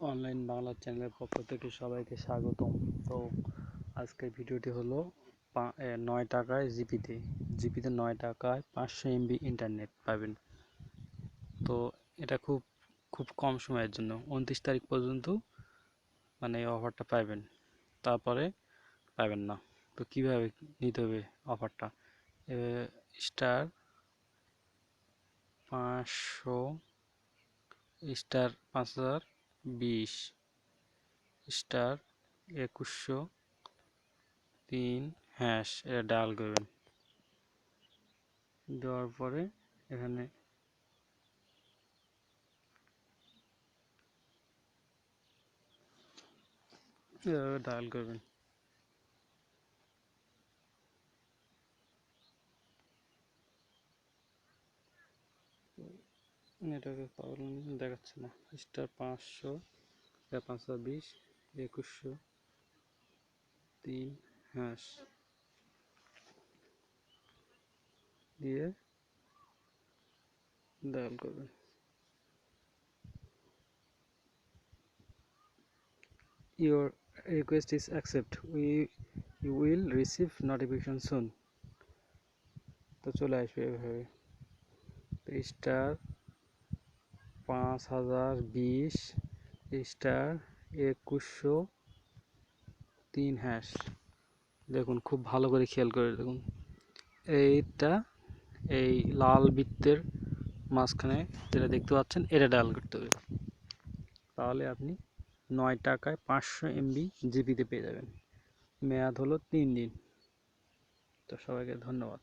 Online Bangla চ্যানেলের পক্ষ থেকে সবাইকে স্বাগতম। তো আজকের ভিডিওটি হলো নয় টাকায় জিপিতে। জিপিতে নয় টাকায় পাঁচশো এমবি ইন্টারনেট পাবেন। তো এটা খুব খুব কম সময়ের জন্য, উনত্রিশ তারিখ পর্যন্ত মানে এই অফারটা পাবেন তারপরে পাবেন না। তো কীভাবে নিতে হবে অফারটা? স্টার পাঁচশো, স্টার পাঁচ হাজার বিশ। স্টার একুশশো তিন হ্যাশ এটা ডায়াল করবেন। দেওয়ার পরে এখানে ডায়াল করবেন। এটাকে প্রবলেম দেখাচ্ছে না। স্টার পাঁচশো পাঁচশো বিশ, একুশশো তিন হ্যাশ দিয়ে ডায়াল করবেন your request is accept. We, you will receive notification তো চলে আসবে এভাবে। স্টার পাঁচ হাজার বিশ স্টার একুশশো তিন হ্যাশ দেখুন, খুব ভালো করে খেয়াল করে দেখুন। এইটা, এই লাল বৃত্তের মাঝখানে যেটা দেখতে পাচ্ছেন, এটা ডায়াল করতে হবে। তাহলে আপনি নয় টাকায় পাঁচশো এমবি জিবিতে পেয়ে যাবেন। মেয়াদ হলো তিন দিন। তো সবাইকে ধন্যবাদ।